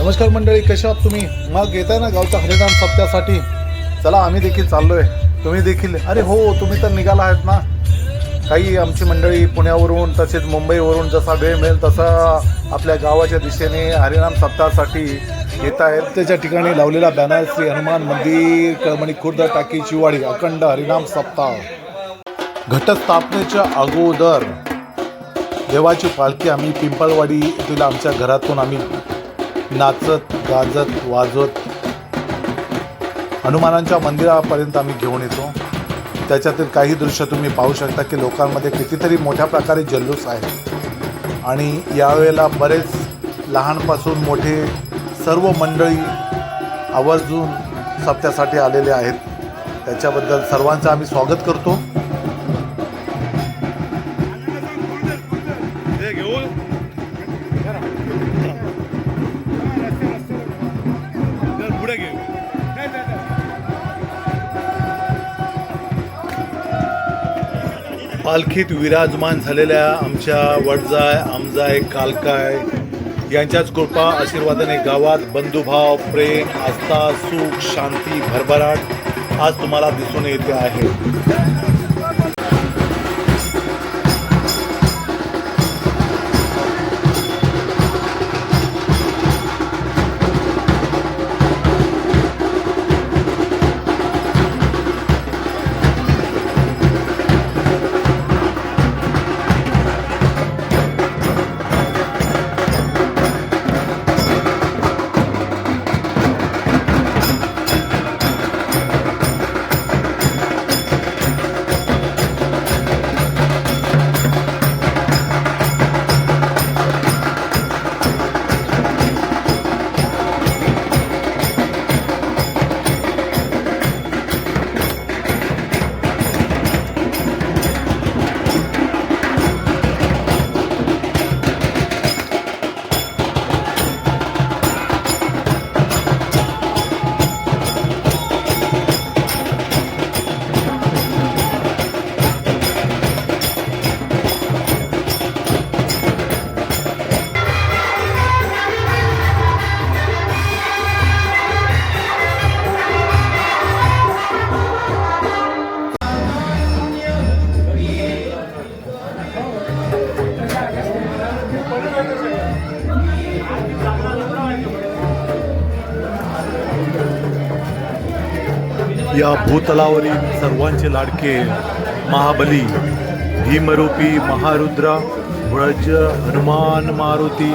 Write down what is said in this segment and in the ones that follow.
नमस्कार मंडळी कशा आहात तुम्ही? मग येत आहे ना गावच्या हरिनाम सप्त्यासाठी? चला आम्ही देखील चाललोय. तुम्ही देखील अरे हो तुम्ही तर निघाला आहेत ना? काही आमची मंडळी पुण्यावरून तसेच मुंबईवरून जसा वेळ मिळेल तसा आपल्या गावाच्या दिशेने हरिनाम सप्ताहासाठी येत आहेत. त्याच्या ठिकाणी लावलेला बॅनर श्री हनुमान मंदिर कळमणी खुर्द टाकी शिवाडी अखंड हरिनाम सप्ताह घटस्थापनेच्या अगोदर देवाची पालखी आम्ही पिंपळवाडी येथील आमच्या घरातून आम्ही नाचत गाजत वाजत हनुमानांच्या मंदिरापर्यंत आम्ही घेऊन येतो. त्याच्यातील काही दृश्य तुम्ही पाहू शकता की लोकांमध्ये कितीतरी मोठ्या प्रकारे जल्लोष आहे. आणि यावेळेला बरेच लहानपासून मोठे सर्व मंडळी आवर्जून सप्त्यासाठी आलेले आहेत. त्याच्याबद्दल सर्वांचं आम्ही स्वागत करतो. पालखीत विराजमान झालेल्या आमच्या वडजाय आमजाय कालकाय यांच्याच कृपा आशीर्वादाने गावात बंधुभाव प्रेम आस्था सुख शांती भरभराट आज तुम्हाला दिसून येते आहे. या भूतलावरील सर्वांचे लाडके महाबली भीमरूपी महारुद्र व्रज हनुमान मारुती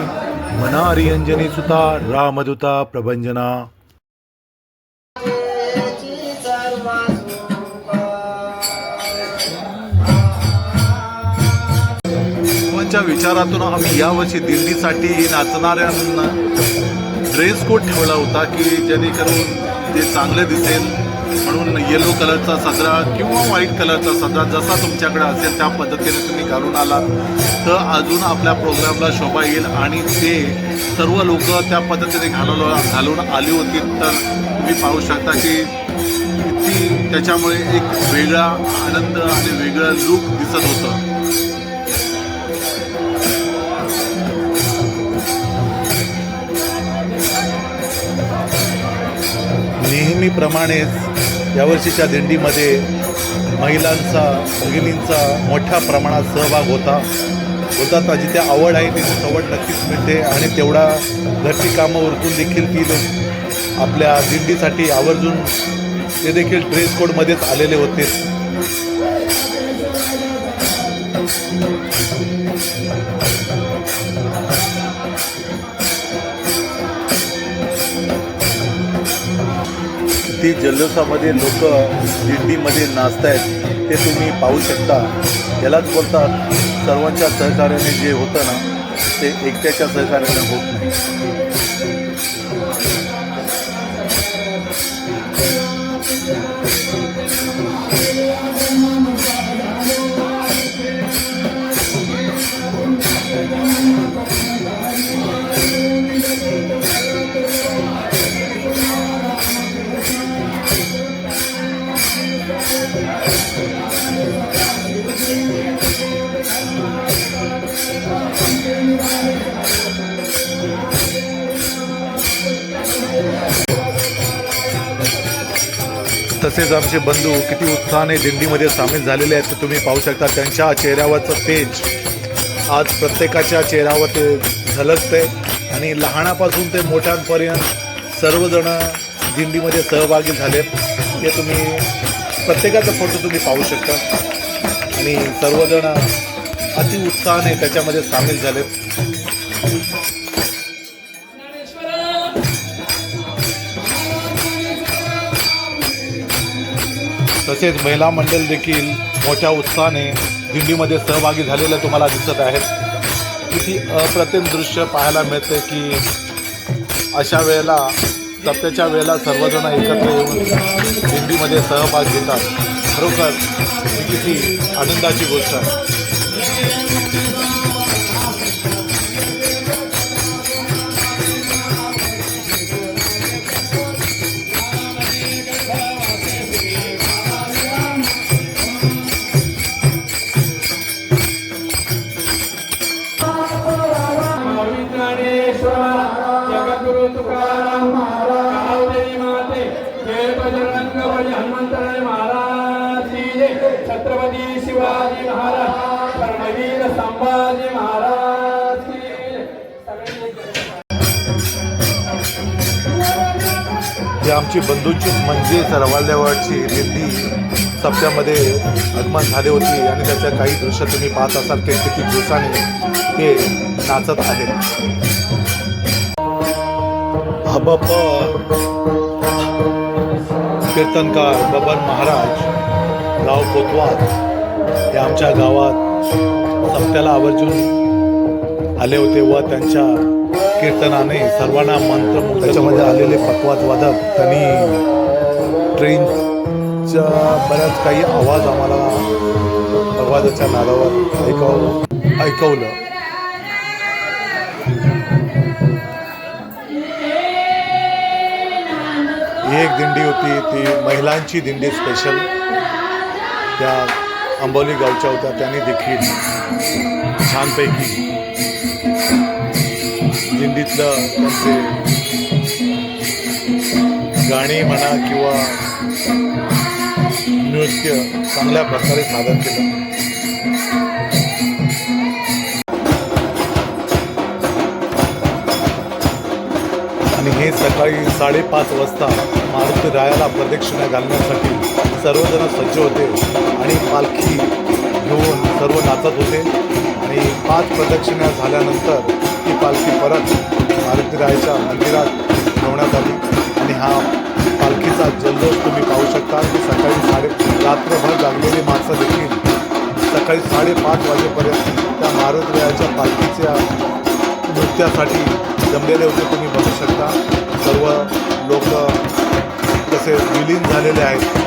मनारी अंजनी सुता रामदूता प्रभंजना. विचारातून आम्ही यावर्षी दिल्लीसाठी नाचणाऱ्यांना ड्रेस कोड ठेवला होता की जेणेकरून ते चांगले दिसेल. म्हणून येलो कलरचा सदरा किंवा व्हाईट कलरचा सदरा जसा तुमच्याकडे असेल त्या पद्धतीने तुम्ही घालून आलात तर अजून आपल्या प्रोग्रामला शोभा येईल आणि ते सर्व लोक त्या पद्धतीने घालून घालून आली होती. तर तुम्ही पाहू शकता की किती त्याच्यामुळे एक वेगळा आनंद आणि वेगळं लुक दिसत होतं. नेहमीप्रमाणेच यावर्षीच्या दिंडीमध्ये महिलांचा भगिनींचा मोठ्या प्रमाणात सहभाग होता. होता जिथे आवड आहे तिथे सवड नक्कीच मिळते आणि तेवढा घरची कामं उरकून देखील ती लोक आपल्या दिंडीसाठी आवर्जून ते देखील ड्रेस कोडमध्येच आलेले होते. ती जल्लोषामध्ये लोक दिंडीमध्ये नाचत आहेत ते तुम्ही पाहू शकता. यालाच बोलतात सर्वांच्या सहकार्याने जे होतं ना ते एकट्याच्या सहकार्याने होत नाही. तसेच आमचे बंधू किती उत्साहाने दिंडीमध्ये सामील झालेले आहेत ते तुम्ही पाहू शकता. त्यांच्या चेहऱ्यावरचं तेज आज प्रत्येकाच्या चेहऱ्यावर ते झलकते आणि लहानापासून ते मोठ्यांपर्यंत सर्वजण दिंडीमध्ये सहभागी झाले हे तुम्ही प्रत्येकाचा फोटो तुम्ही पाहू शकता. आणि सर्वजण अति उत्साहाने त्याच्यामध्ये सामील झाले. तसेच महिला मंडळ देखील मोठ्या उत्साहाने दिंडीमध्ये सहभागी झालेलं तुम्हाला दिसत आहेत. किती अप्रतिम दृश्य पाहायला मिळते की अशा वेळेला सप्त्याच्या वेळेला सर्वजण एकत्र येऊन दिंडीमध्ये सहभाग घेतात. खरोखर ही किती आनंदाची गोष्ट आहे. छत्रपती शिवाजी महाराज धर्मवीर संभाजी महाराज ही आमची बंधूची म्हणजे सरवाल्यावरची दिंडी सप्त्यामध्ये आगमन झाले होते आणि त्याच्या काही दृश्य तुम्ही पाहत असाल की किती दिवसाने ते नाचत आहेत. हा बाप्पा कीर्तनकार बबन महाराज गाव कोतवाल हे आमच्या गावात सप्त्याला आवर्जून आले होते व त्यांच्या कीर्तनाने सर्वांना मंत्र त्याच्यामध्ये आलेले पकवाज वादक त्यांनी ट्रेनच्या बऱ्याच काही आवाज आम्हाला आवाजाच्या नादावर ऐकव ऐकवलं. ही एक दिंडी होती ती महिलांची दिंडी स्पेशल त्या आंबोली गावच्या होत्या त्यांनी देखील छानपैकी दिंडीतलं त्यांचे गाणी म्हणा किंवा नृत्य चांगल्या प्रकारे सादर केलं. आणि हे सकाळी साडेपाच वाजता मारुती रायाला प्रदक्षिणा घालण्यासाठी सर्वजण सज्ज होते आणि पालखी घेऊन सर्व नाचत होते. आणि पाच प्रदक्षिणा झाल्यानंतर ती पालखी परत मारुतीरायच्या मंदिरात ठेवण्यात आली. आणि हा पालखीचा जल्लोष तुम्ही पाहू शकता. की सकाळी साडे रात्रभर जागलेली माणसं देखील सकाळी साडेपाच वाजेपर्यंत त्या मारुतीरायाच्या पालखीच्या नृत्यासाठी जमलेले होते. तुम्ही बघू शकता. सर्व लोक तसे विलीन झालेले आहेत.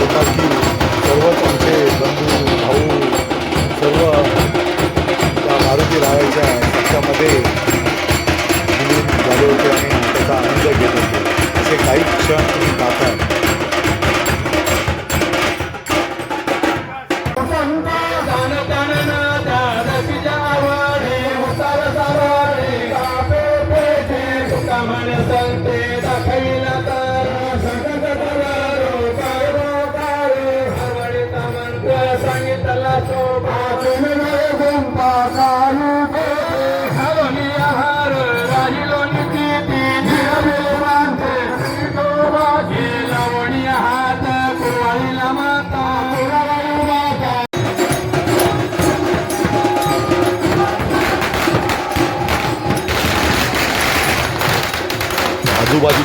एवढा जल्लोष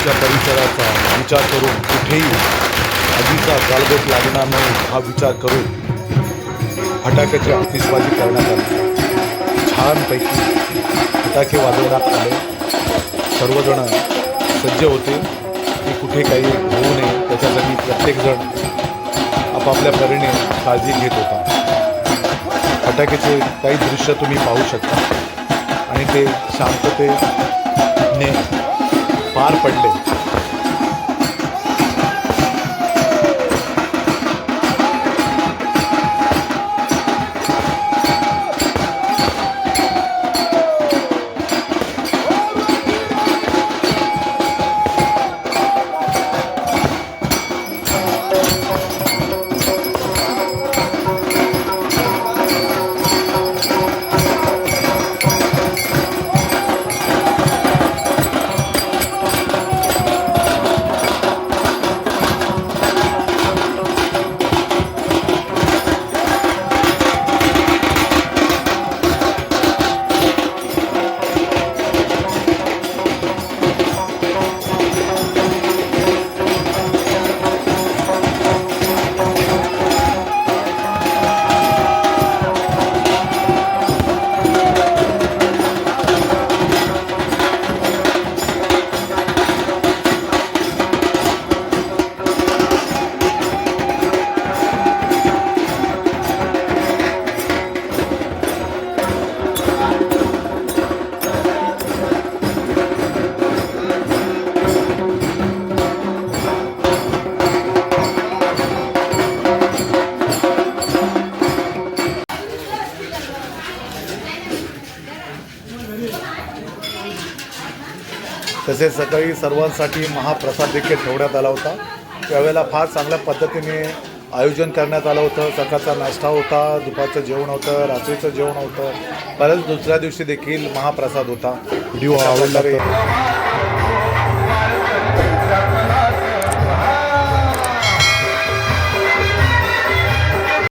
आजूबाजूच्या परिसराचा विचार करून कुठेही आगीचा गालबोट लागणार नाही हा विचार करून फटाक्याची आतिषबाजी करण्यात आली. छानपैकी फटाके वाजवण्यात आले. सर्वजण सज्ज होते. की कुठे काही होऊ नये त्याच्यासाठी प्रत्येकजण आपापल्या परीने काळजी घेत होता. फटाक्याचे काही दृश्य तुम्ही पाहू शकता. आणि ते शांतते पार पडले तसेच सकाळी सर्वांसाठी महाप्रसाद देखील ठेवण्यात आला होता. त्यावेळेला फार चांगल्या पद्धतीने आयोजन करण्यात आलं होतं. सकाळचा नाश्ता होता दुपारचं जेवण होतं रात्रीचं जेवण होतं. परत दुसऱ्या दिवशी देखील महाप्रसाद होता. व्हिडिओ आवडला